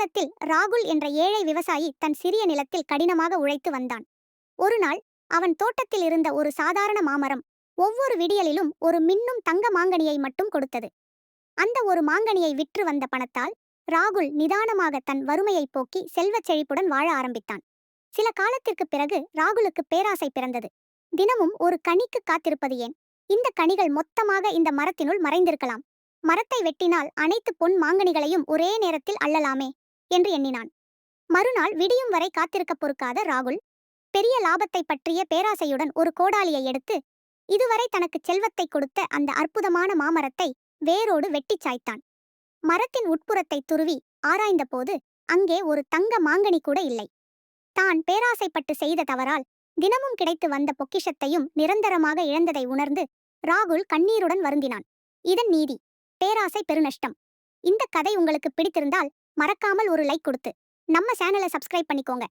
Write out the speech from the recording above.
அக்காலத்தில் ராகுல் என்ற ஏழை விவசாயி தன் சிறிய நிலத்தில் கடினமாக உழைத்து வந்தான். ஒரு நாள் அவன் தோட்டத்தில் இருந்த ஒரு சாதாரண மாமரம் ஒவ்வொரு விடியலிலும் ஒரு மின்னும் தங்க மாங்கனியை மட்டும் கொடுத்தது. அந்த ஒரு மாங்கனியை விற்று வந்த பணத்தால் ராகுல் நிதானமாக தன் வறுமையை போக்கி செல்வச் செழிப்புடன் வாழ ஆரம்பித்தான். சில காலத்திற்கு பிறகு ராகுலுக்கு பேராசை பிறந்தது. தினமும் ஒரு கனிக்கு காத்திருப்பது ஏன்? இந்த கனிகள் மொத்தமாக இந்த மரத்தினுள் மறைந்திருக்கலாம். மரத்தை வெட்டினால் அனைத்து பொன் மாங்கனிகளையும் ஒரே நேரத்தில் அள்ளலாமே. என்று எண்ணினான். மறுநாள் விடியும் வரை காத்திருக்க பொறுக்காத ராகுல் பெரிய லாபத்தை பற்றிய பேராசையுடன் ஒரு கோடாலியை எடுத்து இதுவரை தனக்கு செல்வத்தை கொடுத்த அந்த அற்புதமான மாமரத்தை வேரோடு வெட்டிச் சாய்த்தான். மரத்தின் உட்புறத்தை துருவி ஆராய்ந்தபோது அங்கே ஒரு தங்க மாங்கனி கூட இல்லை. தான் பேராசைப்பட்டு செய்த தவறால் தினமும் கிடைத்து வந்த பொக்கிஷத்தையும் நிரந்தரமாக இழந்ததை உணர்ந்து ராகுல் கண்ணீருடன் வருந்தினான். இதன் நீதி பேராசை பெருநஷ்டம். இந்த கதை உங்களுக்கு பிடித்திருந்தால் மறக்காமல் ஒரு லைக் கொடுத்து. நம்ம சேனலை சப்ஸ்கிரைப் பண்ணிக்கோங்க.